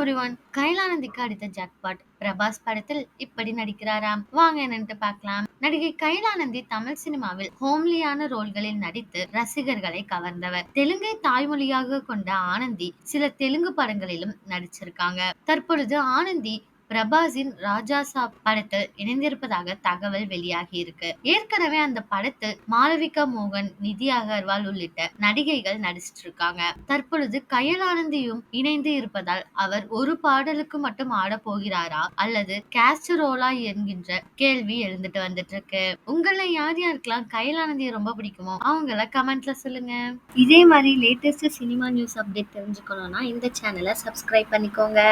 Every one கைலானந்திக்கு அடித்த jackpot Prabhas படத்தில் இப்படி நடிக்கிறாராம். வாங்க என்னன்ட்டு பார்க்கலாம். நடிகை கைலானந்தி தமிழ் சினிமாவில் ஹோம்லியான ரோல்களில் நடித்து ரசிகர்களை கவர்ந்தவர். தெலுங்கை தாய்மொழியாக கொண்ட ஆனந்தி சில தெலுங்கு படங்களிலும் நடிச்சிருக்காங்க. தற்பொழுது ஆனந்தி பிரபாஸின் ராஜா சாப் படத்தில் இணைந்திருப்பதாக தகவல் வெளியாகி இருக்கு. ஏற்கனவே அந்த படத்தில் மாளவிகா மோகன் நிதி அகர்வால் உள்ளிட்ட நடிகைகள் நடிச்சிட்டு இருக்காங்க. தற்பொழுது கயலானந்தியும் இணைந்து இருப்பதால் அவர் ஒரு பாடலுக்கு மட்டும் ஆட போகிறாரா அல்லது கேஸ்டரோலா என்கின்ற கேள்வி எழுந்துட்டு வந்துட்டு இருக்கு. உங்களை யார் யாருக்கெல்லாம் கயலானந்தியை ரொம்ப பிடிக்குமோ அவங்கள கமெண்ட்ல சொல்லுங்க. இதே மாதிரி லேட்டஸ்ட் சினிமா நியூஸ் அப்டேட் தெரிஞ்சுக்கணும்னா இந்த சேனலை சப்ஸ்கிரைப் பண்ணிக்கோங்க.